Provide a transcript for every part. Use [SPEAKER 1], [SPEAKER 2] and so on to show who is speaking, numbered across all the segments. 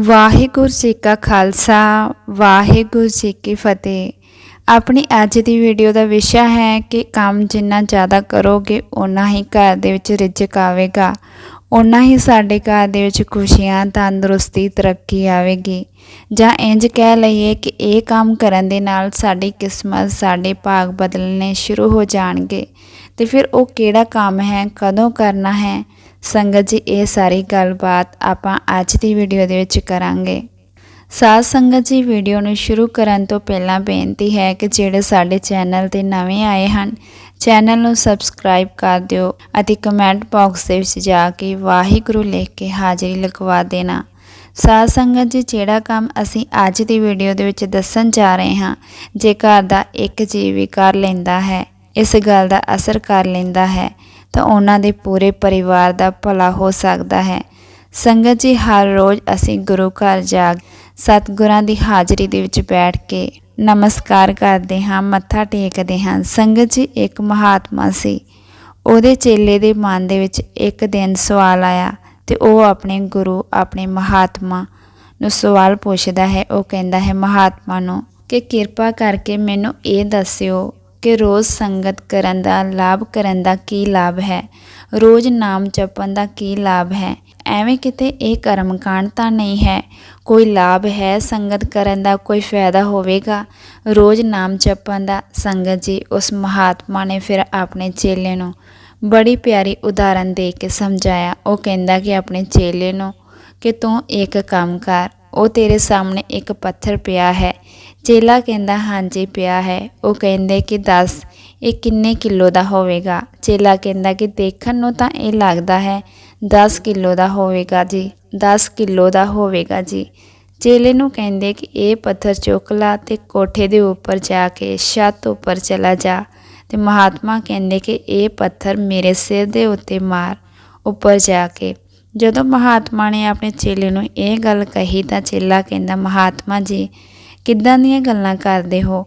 [SPEAKER 1] ਵਾਹਿਗੁਰੂ ਜੀ ਕਾ ਖਾਲਸਾ, ਵਾਹਿਗੁਰੂ ਜੀ ਕੀ ਫਤਿਹ। ਆਪਣੀ ਅੱਜ ਦੀ ਵੀਡੀਓ ਦਾ ਵਿਸ਼ਾ ਹੈ ਕਿ ਕੰਮ ਜਿੰਨਾ ਜ਼ਿਆਦਾ ਕਰੋਗੇ, ਓਨਾ ਹੀ ਘਰ ਦੇ ਵਿੱਚ ਰਿਜ਼ਕ ਆਵੇਗਾ। ਉਨਾ ਹੀ ਸਾਡੇ ਘਰ ਦੇ ਵਿੱਚ ਖੁਸ਼ੀਆਂ, ਤੰਦਰੁਸਤੀ, ਤਰੱਕੀ ਆਵੇਗੀ। ਜਾਂ ਇੰਜ ਕਹਿ ਲਈਏ ਕਿ ਇਹ ਕੰਮ ਕਰਨ ਦੇ ਨਾਲ ਸਾਡੀ ਕਿਸਮਤ, ਸਾਡੇ ਭਾਗ ਬਦਲਣੇ ਸ਼ੁਰੂ ਹੋ ਜਾਣਗੇ। ਤੇ ਫਿਰ ਉਹ ਕਿਹੜਾ ਕੰਮ ਹੈ, ਕਦੋਂ ਕਰਨਾ ਹੈ ਸੰਗਤ ਜੀ, ਇਹ ਸਾਰੀ ਗੱਲਬਾਤ ਆਪਾਂ ਅੱਜ ਦੀ ਵੀਡੀਓ ਦੇ ਵਿੱਚ ਕਰਾਂਗੇ। ਸਾਧ ਸੰਗਤ ਜੀ ਵੀਡੀਓ ਨੂੰ ਸ਼ੁਰੂ ਕਰਨ ਤੋਂ ਪਹਿਲਾਂ ਬੇਨਤੀ ਹੈ ਕਿ ਜਿਹੜੇ ਸਾਡੇ ਚੈਨਲ ਤੇ ਨਵੇਂ ਆਏ ਹਨ, ਚੈਨਲ ਨੂੰ ਸਬਸਕ੍ਰਾਈਬ ਕਰ ਦਿਓ ਅਤੇ ਕਮੈਂਟ ਬਾਕਸ ਦੇ ਵਿੱਚ ਜਾ ਕੇ ਵਾਹਿਗੁਰੂ ਲਿਖ ਕੇ ਹਾਜ਼ਰੀ ਲਗਵਾ ਦੇਣਾ। ਸਾਧ ਸੰਗਤ ਜੀ, ਜਿਹੜਾ ਕੰਮ ਅਸੀਂ ਅੱਜ ਦੀ ਵੀਡੀਓ ਦੇ ਵਿੱਚ ਦੱਸਣ ਜਾ ਰਹੇ ਹਾਂ, ਜੇ ਘਰ ਦਾ ਇੱਕ ਜੀਵ ਵੀ ਕਰ ਲੈਂਦਾ ਹੈ, ਇਸ ਗੱਲ ਦਾ ਅਸਰ ਕਰ ਲੈਂਦਾ ਹੈ ਤਾਂ ਉਹਨਾਂ ਦੇ ਪੂਰੇ ਪਰਿਵਾਰ ਦਾ ਭਲਾ ਹੋ ਸਕਦਾ ਹੈ। ਸੰਗਤ ਜੀ, ਹਰ ਰੋਜ਼ ਅਸੀਂ ਗੁਰੂ ਘਰ ਜਾ ਸਤਿਗੁਰਾਂ ਦੀ ਹਾਜ਼ਰੀ ਦੇ ਵਿੱਚ ਬੈਠ ਕੇ ਨਮਸਕਾਰ ਕਰਦੇ ਹਾਂ, ਮੱਥਾ ਟੇਕਦੇ ਹਾਂ। ਸੰਗਤ ਜੀ, ਇੱਕ ਮਹਾਤਮਾ ਸੀ। ਉਹਦੇ ਚੇਲੇ ਦੇ ਮਨ ਦੇ ਵਿੱਚ ਇੱਕ ਦਿਨ ਸਵਾਲ ਆਇਆ ਤੇ ਉਹ ਆਪਣੇ ਗੁਰੂ, ਆਪਣੇ ਮਹਾਤਮਾ ਨੂੰ ਸਵਾਲ ਪੁੱਛਦਾ ਹੈ। ਉਹ ਕਹਿੰਦਾ ਹੈ, ਮਹਾਤਮਾ ਨੂੰ, ਕਿ ਕਿਰਪਾ ਕਰਕੇ ਮੈਨੂੰ ਇਹ ਦੱਸਿਓ ਕਿ ਰੋਜ਼ ਸੰਗਤ ਕਰਨ ਦਾ, ਲਾਭ ਕਰਨ ਦਾ ਕੀ ਲਾਭ ਹੈ? ਰੋਜ਼ ਨਾਮ ਜਪਣ ਦਾ ਕੀ ਲਾਭ ਹੈ? ਐਵੇਂ ਕਿਤੇ ਇਹ ਕਰਮ ਕਾਂਡ ਤਾਂ ਨਹੀਂ ਹੈ। ਕੋਈ ਲਾਭ ਹੈ ਸੰਗਤ ਕਰਨ ਦਾ, ਕੋਈ ਫਾਇਦਾ ਹੋਵੇਗਾ। ਰੋਜ਼ ਨਾਮ ਜਪਣ ਦਾ, ਸੰਗਤ ਜੀ ਉਸ ਮਹਾਤਮਾ ਨੇ ਫਿਰ ਆਪਣੇ ਚੇਲੇ ਨੂੰ ਬੜੀ ਪਿਆਰੀ ਉਦਾਹਰਨ ਦੇ ਕੇ ਸਮਝਾਇਆ। ਉਹ ਕਹਿੰਦਾ ਕਿ ਆਪਣੇ ਚੇਲੇ ਨੂੰ ਕਿ ਤੂੰ ਇੱਕ ਕੰਮ ਕਰ, ਉਹ ਤੇਰੇ ਸਾਹਮਣੇ ਇੱਕ ਪੱਥਰ ਪਿਆ ਹੈ। ਚੇਲਾ ਕਹਿੰਦਾ, ਹਾਂਜੀ ਪਿਆ ਹੈ। ਉਹ ਕਹਿੰਦੇ ਕਿ, ਦੱਸ, ਇਹ ਕਿੰਨੇ ਕਿਲੋ ਦਾ ਹੋਵੇਗਾ? ਚੇਲਾ ਕਹਿੰਦਾ ਕਿ, ਦੇਖਣ ਨੂੰ ਤਾਂ ਇਹ ਲੱਗਦਾ ਹੈ 10 ਕਿਲੋ ਦਾ ਹੋਵੇਗਾ ਜੀ 10 ਕਿਲੋ ਦਾ ਹੋਵੇਗਾ ਜੀ। ਚੇਲੇ ਨੂੰ ਕਹਿੰਦੇ ਕਿ, ਇਹ ਪੱਥਰ ਚੁੱਕ ਲਾ ਤੇ ਕੋਠੇ ਦੇ ਉੱਪਰ ਜਾ ਕੇ, ਛੱਤ ਉੱਪਰ ਚਲਾ ਜਾ। ਤੇ ਮਹਾਤਮਾ ਕਹਿੰਦੇ ਕਿ, ਇਹ ਪੱਥਰ ਮੇਰੇ ਸਿਰ ਦੇ ਉੱਤੇ ਮਾਰ ਉੱਪਰ ਜਾ ਕੇ। ਜਦੋਂ ਮਹਾਤਮਾ ਨੇ ਆਪਣੇ ਚੇਲੇ ਨੂੰ ਇਹ ਗੱਲ ਕਹੀ ਤਾਂ ਚੇਲਾ ਕਹਿੰਦਾ, ਮਹਾਤਮਾ ਜੀ ਕਿੱਦਾਂ ਦੀਆਂ ਗੱਲਾਂ ਕਰਦੇ ਹੋ?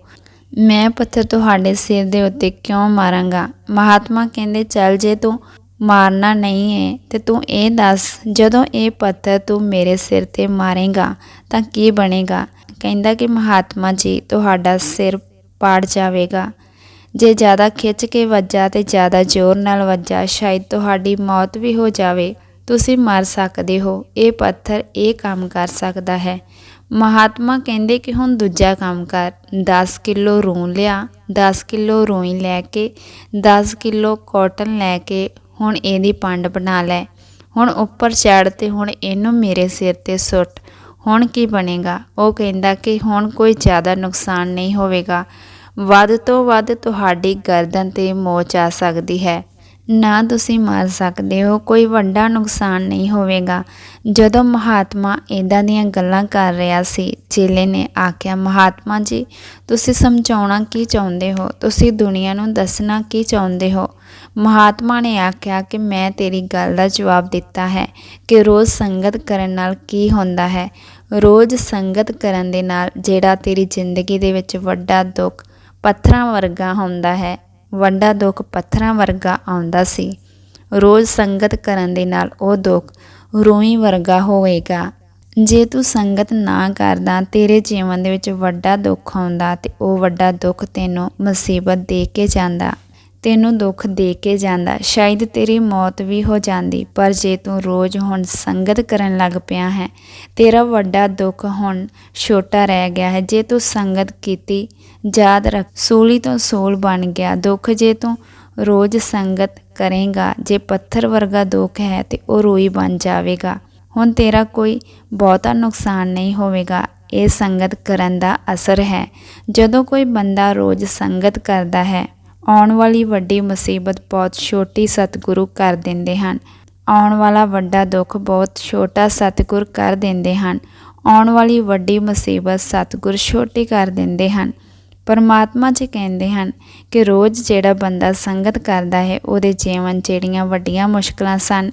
[SPEAKER 1] ਮੈਂ ਪੱਥਰ ਤੁਹਾਡੇ ਸਿਰ ਦੇ ਉੱਤੇ ਕਿਉਂ ਮਾਰਾਂਗਾ? ਮਹਾਤਮਾ ਕਹਿੰਦੇ, ਚੱਲ ਜੇ ਤੂੰ ਮਾਰਨਾ ਨਹੀਂ ਹੈ ਤੇ ਤੂੰ ਇਹ ਦੱਸ, ਜਦੋਂ ਇਹ ਪੱਥਰ ਤੂੰ ਮੇਰੇ ਸਿਰ ਤੇ ਮਾਰੇਗਾ, ਤਾਂ ਕੀ ਬਣੇਗਾ? ਕਹਿੰਦਾ ਕਿ ਮਹਾਤਮਾ ਜੀ, ਤੁਹਾਡਾ ਸਿਰ ਪਾੜ ਜਾਵੇਗਾ। ਜੇ ਜ਼ਿਆਦਾ ਖਿੱਚ ਕੇ ਵੱਜਾ ਤੇ ਜ਼ਿਆਦਾ ਜ਼ੋਰ ਨਾਲ ਵੱਜਾ, ਸ਼ਾਇਦ ਤੁਹਾਡੀ ਮੌਤ ਵੀ ਹੋ ਜਾਵੇ। ਤੁਸੀਂ ਮਰ ਸਕਦੇ ਹੋ। ਇਹ ਪੱਥਰ ਇਹ ਕੰਮ ਕਰ ਸਕਦਾ ਹੈ। ਮਹਾਤਮਾ ਕਹਿੰਦੇ ਕਿ ਹੁਣ ਦੂਜਾ ਕੰਮ ਕਰ। 10 ਕਿਲੋ ਰੂੰ ਲਿਆ 10 ਕਿਲੋ ਰੂਈ ਲੈ ਕੇ 10 ਕਿਲੋ ਕਾਟਨ ਲੈ ਕੇ ਹੁਣ ਇਹਦੀ ਪੰਡ ਬਣਾ ਲੈ। ਹੁਣ ਉੱਪਰ ਚੜ ਤੇ ਹੁਣ ਇਹਨੂੰ ਮੇਰੇ ਸਿਰ ਤੇ ਸੁੱਟ। ਹੁਣ ਕੀ ਬਣੇਗਾ? ਉਹ ਕਹਿੰਦਾ ਕਿ ਹੁਣ ਕੋਈ ਜ਼ਿਆਦਾ ਨੁਕਸਾਨ ਨਹੀਂ ਹੋਵੇਗਾ। ਵੱਧ ਤੋਂ ਵੱਧ ਤੁਹਾਡੀ ਗਰਦਨ ਤੇ ਮੋਚ ਆ ਸਕਦੀ ਹੈ। ਨਾ ਤੁਸੀਂ ਮਰ ਸਕਦੇ ਹੋ, ਕੋਈ ਵੱਡਾ ਨੁਕਸਾਨ ਨਹੀਂ ਹੋਵੇਗਾ। ਜਦੋਂ ਮਹਾਤਮਾ ਇਦਾਂ ਦੀਆਂ ਗੱਲਾਂ ਕਰ ਰਿਹਾ ਸੀ, ਚੇਲੇ ਨੇ ਆਖਿਆ, ਮਹਾਤਮਾ ਜੀ, ਤੁਸੀਂ ਸਮਝਾਉਣਾ ਕੀ ਚਾਹੁੰਦੇ ਹੋ? ਤੁਸੀਂ ਦੁਨੀਆ ਨੂੰ ਦੱਸਣਾ ਕੀ ਚਾਹੁੰਦੇ ਹੋ? ਮਹਾਤਮਾ ਨੇ ਆਖਿਆ ਕਿ ਮੈਂ ਤੇਰੀ ਗੱਲ ਦਾ ਜਵਾਬ ਦਿੱਤਾ ਹੈ ਕਿ ਰੋਜ਼ ਸੰਗਤ ਕਰਨ ਨਾਲ ਕੀ ਹੁੰਦਾ ਹੈ। ਰੋਜ਼ ਸੰਗਤ ਕਰਨ ਦੇ ਨਾਲ ਜਿਹੜਾ ਤੇਰੀ ਜ਼ਿੰਦਗੀ ਦੇ ਵਿੱਚ ਵੱਡਾ ਦੁੱਖ ਪੱਥਰਾਂ ਵਰਗਾ ਹੁੰਦਾ ਹੈ। ਵੱਡਾ ਦੁੱਖ ਪੱਥਰਾਂ ਵਰਗਾ ਆਉਂਦਾ ਸੀ। ਰੋਜ਼ ਸੰਗਤ ਕਰਨ ਦੇ ਨਾਲ ਉਹ ਦੁੱਖ ਰੂਈ ਵਰਗਾ ਹੋਵੇਗਾ। ਜੇ ਤੂੰ ਸੰਗਤ ਨਾ ਕਰਦਾ, ਤੇਰੇ ਜੀਵਨ ਦੇ ਵਿੱਚ ਵੱਡਾ ਦੁੱਖ ਆਉਂਦਾ ਤੇ ਉਹ ਵੱਡਾ ਦੁੱਖ ਤੈਨੂੰ ਮੁਸੀਬਤ ਦੇ ਕੇ ਜਾਂਦਾ। ਤੈਨੂੰ ਦੁੱਖ ਦੇ ਕੇ ਜਾਂਦਾ, ਸ਼ਾਇਦ ਤੇਰੀ ਮੌਤ ਵੀ ਹੋ ਜਾਂਦੀ, ਪਰ ਜੇ ਤੂੰ ਰੋਜ਼ ਹੁਣ ਸੰਗਤ ਕਰਨ ਲੱਗ ਪਿਆ ਹੈ, ਤੇਰਾ ਵੱਡਾ ਦੁੱਖ ਹੁਣ ਛੋਟਾ ਰਹਿ ਗਿਆ ਹੈ। ਜੇ ਤੂੰ ਸੰਗਤ ਕੀਤੀ, ਯਾਦ ਰੱਖ, ਸੂਲੀ ਤੋਂ ਸੂਲ ਬਣ ਗਿਆ। ਦੁੱਖ ਜੇ ਤੂੰ ਰੋਜ਼ ਸੰਗਤ ਕਰੇਗਾ, ਜੇ ਪੱਥਰ ਵਰਗਾ ਦੁੱਖ ਹੈ ਤੇ ਉਹ ਰੋਈ ਬਣ ਜਾਵੇਗਾ। ਹੁਣ ਤੇਰਾ ਕੋਈ ਬਹੁਤਾ ਨੁਕਸਾਨ ਨਹੀਂ ਹੋਵੇਗਾ। ਇਹ ਸੰਗਤ ਕਰਨ ਦਾ ਅਸਰ ਹੈ। ਜਦੋਂ ਕੋਈ ਬੰਦਾ ਰੋਜ਼ ਸੰਗਤ ਕਰਦਾ ਹੈ ਆਉਣ ਵਾਲੀ ਵੱਡੀ ਮੁਸੀਬਤ ਬਹੁਤ ਛੋਟੀ ਸਤਿਗੁਰੂ ਕਰ ਦਿੰਦੇ ਹਨ। ਆਉਣ ਵਾਲਾ ਵੱਡਾ ਦੁੱਖ ਬਹੁਤ ਛੋਟਾ ਸਤਿਗੁਰ ਕਰ ਦਿੰਦੇ ਹਨ। ਆਉਣ ਵਾਲੀ ਵੱਡੀ ਮੁਸੀਬਤ ਸਤਿਗੁਰ ਛੋਟੀ ਕਰ ਦਿੰਦੇ ਹਨ। ਪਰਮਾਤਮਾ ਜੀ ਕਹਿੰਦੇ ਹਨ ਕਿ ਰੋਜ਼ ਜਿਹੜਾ ਬੰਦਾ ਸੰਗਤ ਕਰਦਾ ਹੈ, ਉਹਦੇ ਜੀਵਨ ਜਿਹੜੀਆਂ ਵੱਡੀਆਂ ਮੁਸ਼ਕਲਾਂ ਸਨ,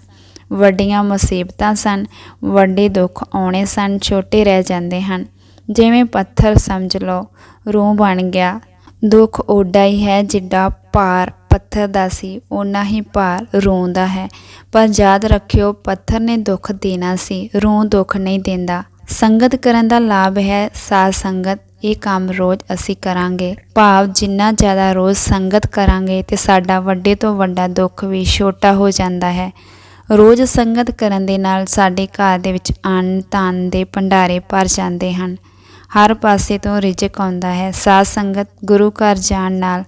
[SPEAKER 1] ਵੱਡੀਆਂ ਮੁਸੀਬਤਾਂ ਸਨ, ਵੱਡੇ ਦੁੱਖ ਆਉਣੇ ਸਨ, ਛੋਟੇ ਰਹਿ ਜਾਂਦੇ ਹਨ। ਜਿਵੇਂ ਪੱਥਰ ਸਮਝ ਲਓ, ਰੂਹ ਬਣ ਗਿਆ ਦੁੱਖ ਓਡਾ ਹੀ ਹੈ ਜਿੱਡਾ ਭਾਰ ਪੱਥਰ ਦਾ ਸੀ, ਓਨਾ ਹੀ ਭਾਰ ਰੋਂਦਾ ਹੈ। ਪਰ ਯਾਦ ਰੱਖਿਓ, ਪੱਥਰ ਨੇ ਦੁੱਖ ਦੇਣਾ ਸੀ ਰੂਹ ਦੁੱਖ ਨਹੀਂ ਦਿੰਦਾ। ਸੰਗਤ ਕਰਨ ਦਾ ਲਾਭ ਹੈ, ਸਾਧ ਸੰਗਤ, ਇਹ ਕੰਮ ਰੋਜ਼ ਅਸੀਂ ਕਰਾਂਗੇ। ਭਾਵ ਜਿੰਨਾ ਜ਼ਿਆਦਾ ਰੋਜ਼ ਸੰਗਤ ਕਰਾਂਗੇ ਤੇ ਸਾਡਾ ਵੱਡੇ ਤੋਂ ਵੱਡਾ ਦੁੱਖ ਵੀ ਛੋਟਾ ਹੋ ਜਾਂਦਾ ਹੈ। ਰੋਜ਼ ਸੰਗਤ ਕਰਨ ਦੇ ਨਾਲ ਸਾਡੇ ਘਰ ਦੇ ਵਿੱਚ ਅੰਨ ਧਨ ਦੇ ਭੰਡਾਰੇ ਭਰ ਜਾਂਦੇ ਹਨ। ਹਰ ਪਾਸੇ ਤੋਂ ਰਿਜ਼ਕ ਆਉਂਦਾ ਹੈ। ਸਾਧ ਸੰਗਤ ਗੁਰੂ ਘਰ ਜਾਣ ਨਾਲ,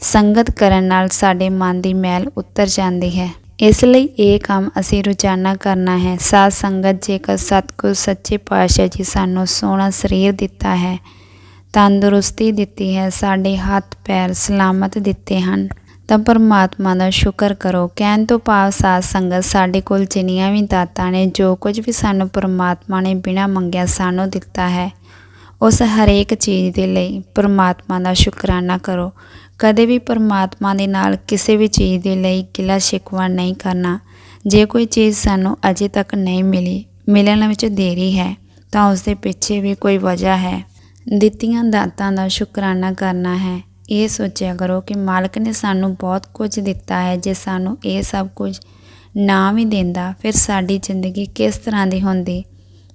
[SPEAKER 1] ਸੰਗਤ ਕਰਨ ਨਾਲ ਸਾਡੇ ਮਨ ਦੀ ਮੈਲ ਉਤਰ ਜਾਂਦੀ ਹੈ। ਇਸ ਲਈ ਇਹ ਕੰਮ ਅਸੀਂ ਰੋਜ਼ਾਨਾ ਕਰਨਾ ਹੈ। ਸਾਧ ਸੰਗਤ ਜੇਕਰ ਸਤਿਗੁਰ, ਸੱਚੇ ਪਾਤਸ਼ਾਹ ਜੀ ਸਾਨੂੰ ਸੋਹਣਾ ਸਰੀਰ ਦਿੱਤਾ ਹੈ, ਤੰਦਰੁਸਤੀ ਦਿੱਤੀ ਹੈ, ਸਾਡੇ ਹੱਥ, ਪੈਰ ਸਲਾਮਤ ਦਿੱਤੇ ਹਨ, ਤਾਂ ਪਰਮਾਤਮਾ ਦਾ ਸ਼ੁਕਰ ਕਰੋ। ਕਹਿਣ ਤੋਂ ਭਾਵ ਸਾਧ ਸੰਗਤ ਸਾਡੇ ਕੋਲ ਜਿੰਨੀਆਂ ਵੀ ਦਾਤਾਂ ਨੇ, ਜੋ ਕੁਝ ਵੀ ਸਾਨੂੰ ਪਰਮਾਤਮਾ ਨੇ ਬਿਨਾਂ ਮੰਗਿਆ ਸਾਨੂੰ ਦਿੱਤਾ ਹੈ ਉਸ ਹਰੇਕ ਚੀਜ਼ ਦੇ ਲਈ ਪਰਮਾਤਮਾ ਦਾ ਸ਼ੁਕਰਾਨਾ ਕਰੋ। ਕਦੇ ਵੀ ਪਰਮਾਤਮਾ ਦੇ ਨਾਲ ਕਿਸੇ ਵੀ ਚੀਜ਼ ਦੇ ਲਈ ਗਿਲਾ ਸ਼ਿਕਵਾ ਨਹੀਂ ਕਰਨਾ। ਜੇ ਕੋਈ ਚੀਜ਼ ਸਾਨੂੰ ਅਜੇ ਤੱਕ ਨਹੀਂ ਮਿਲੀ, ਮਿਲਣ ਵਿੱਚ ਦੇਰੀ ਹੈ, ਤਾਂ ਉਸ ਦੇ ਪਿੱਛੇ ਵੀ ਕੋਈ ਵਜ੍ਹਾ ਹੈ। ਦਿੱਤੀਆਂ ਦਾਤਾਂ ਦਾ ਸ਼ੁਕਰਾਨਾ ਕਰਨਾ ਹੈ। ਇਹ ਸੋਚਿਆ ਕਰੋ ਕਿ ਮਾਲਕ ਨੇ ਸਾਨੂੰ ਬਹੁਤ ਕੁਝ ਦਿੱਤਾ ਹੈ। ਜੇ ਸਾਨੂੰ ਇਹ ਸਭ ਕੁਝ ਨਾ ਵੀ ਦਿੰਦਾ, ਫਿਰ ਸਾਡੀ ਜ਼ਿੰਦਗੀ ਕਿਸ ਤਰ੍ਹਾਂ ਦੀ ਹੁੰਦੀ?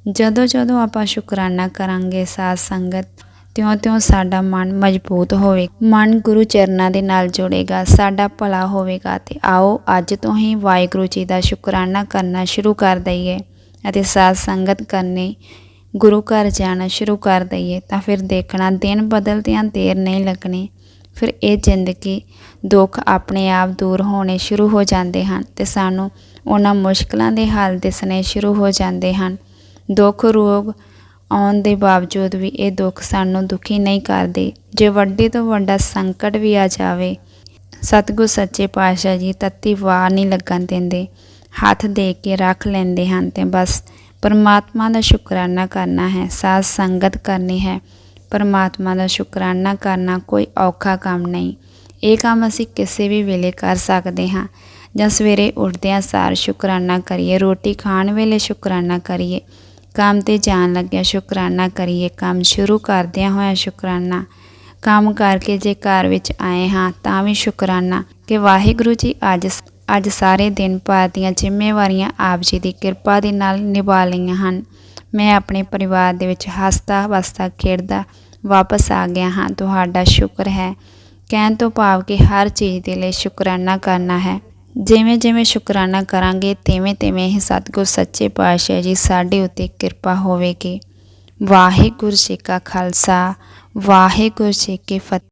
[SPEAKER 1] ਜਦੋਂ ਜਦੋਂ ਆਪਾਂ ਸ਼ੁਕਰਾਨਾ ਕਰਾਂਗੇ ਸਾਧ ਸੰਗਤ ਤਿਉਂ-ਤਿਉਂ ਸਾਡਾ ਮਨ ਮਜ਼ਬੂਤ ਹੋਵੇ, ਮਨ ਗੁਰੂ ਚਰਨਾਂ ਦੇ ਨਾਲ ਜੁੜੇਗਾ, ਸਾਡਾ ਭਲਾ ਹੋਵੇਗਾ ਤੇ ਆਓ ਅੱਜ ਤੋਂ ਹੀ ਵਾਹਿਗੁਰੂ ਜੀ ਦਾ ਸ਼ੁਕਰਾਨਾ ਕਰਨਾ ਸ਼ੁਰੂ ਕਰ ਦਈਏ ਅਤੇ ਸਾਧ ਸੰਗਤ ਕਰਨੀ ਗੁਰੂ ਘਰ ਜਾਣਾ ਸ਼ੁਰੂ ਕਰ ਦਈਏ, ਤਾਂ ਫਿਰ ਦੇਖਣਾ ਦਿਨ ਬਦਲਦਿਆਂ ਦੇਰ ਨਹੀਂ ਲੱਗਣੀ, ਫਿਰ ਇਹ ਜ਼ਿੰਦਗੀ ਦੁੱਖ ਆਪਣੇ ਆਪ ਦੂਰ ਹੋਣੇ ਸ਼ੁਰੂ ਹੋ ਜਾਂਦੇ ਹਨ ਤੇ ਸਾਨੂੰ ਉਹਨਾਂ ਮੁਸ਼ਕਲਾਂ ਦੇ ਹੱਲ ਦਿਸਣੇ ਸ਼ੁਰੂ ਹੋ ਜਾਂਦੇ ਹਨ। ਦੁੱਖ ਰੋਗ ਆਉਣ ਦੇ ਬਾਵਜੂਦ ਵੀ ਇਹ ਦੁੱਖ ਸਾਨੂੰ ਦੁਖੀ ਨਹੀਂ ਕਰਦੇ। ਜੇ ਵੱਡੇ ਤੋਂ ਵੱਡਾ ਸੰਕਟ ਵੀ ਆ ਜਾਵੇ, ਸਤਿਗੁਰ ਸੱਚੇ ਪਾਤਸ਼ਾਹ ਜੀ ਤੱਤੀ ਵਾਰ ਨਹੀਂ ਲੱਗਣ ਦਿੰਦੇ। ਹੱਥ ਦੇ ਕੇ ਰੱਖ ਲੈਂਦੇ ਹਨ ਤੇ ਬਸ ਪਰਮਾਤਮਾ ਦਾ ਸ਼ੁਕਰਾਨਾ ਕਰਨਾ ਹੈ, ਸਾਧ ਸੰਗਤ ਕਰਨੀ ਹੈ। ਪਰਮਾਤਮਾ ਦਾ ਸ਼ੁਕਰਾਨਾ ਕਰਨਾ ਕੋਈ ਔਖਾ ਕੰਮ ਨਹੀਂ। ਇਹ ਕੰਮ ਅਸੀਂ ਕਿਸੇ ਵੀ ਵੇਲੇ ਕਰ ਸਕਦੇ ਹਾਂ। ਜਾਂ ਸਵੇਰੇ ਉੱਠਦਿਆਂ ਸਾਰ ਸ਼ੁਕਰਾਨਾ ਕਰੀਏ, ਰੋਟੀ ਖਾਣ ਵੇਲੇ ਸ਼ੁਕਰਾਨਾ ਕਰੀਏ। ਕੰਮ ਤੇ ਜਾਣ ਲੱਗਿਆ ਸ਼ੁਕਰਾਨਾ ਕਰੀਏ। ਕੰਮ ਸ਼ੁਰੂ ਕਰਦਿਆਂ ਹੋਇਆ ਸ਼ੁਕਰਾਨਾ। ਕੰਮ ਕਰਕੇ ਜੇ ਘਰ ਵਿੱਚ ਆਏ ਹਾਂ ਤਾਂ ਵੀ ਸ਼ੁਕਰਾਨਾ ਕਿ ਵਾਹਿਗੁਰੂ ਜੀ ਅੱਜ ਅੱਜ ਸਾਰੇ ਦਿਨ ਭਰ ਦੀਆਂ ਜ਼ਿੰਮੇਵਾਰੀਆਂ ਆਪ ਜੀ ਦੀ ਕਿਰਪਾ ਦੇ ਨਾਲ ਨਿਭਾ ਲਈਆਂ ਹਨ। ਮੈਂ ਆਪਣੇ ਪਰਿਵਾਰ ਦੇ ਵਿੱਚ ਹੱਸਦਾ ਵਸਦਾ ਖੇਡਦਾ ਵਾਪਸ ਆ ਗਿਆ ਹਾਂ। ਤੁਹਾਡਾ ਸ਼ੁਕਰ ਹੈ। ਕਹਿਣ ਤੋਂ ਭਾਵ ਕਿ ਹਰ ਚੀਜ਼ ਦੇ ਲਈ ਸ਼ੁਕਰਾਨਾ ਕਰਨਾ ਹੈ। ਜਿਵੇਂ ਜਿਵੇਂ ਸ਼ੁਕਰਾਨਾ ਕਰਾਂਗੇ, ਤਿਵੇਂ ਤਿਵੇਂ ਹੀ ਸਤਿਗੁਰ ਸੱਚੇ ਪਾਤਸ਼ਾਹ ਜੀ ਸਾਡੇ ਉੱਤੇ ਕਿਰਪਾ ਹੋਵੇਗੀ। ਵਾਹਿਗੁਰੂ ਜੀ ਕਾ ਖਾਲਸਾ, ਵਾਹਿਗੁਰੂ ਜੀ ਕੀ ਫਤਿਹ।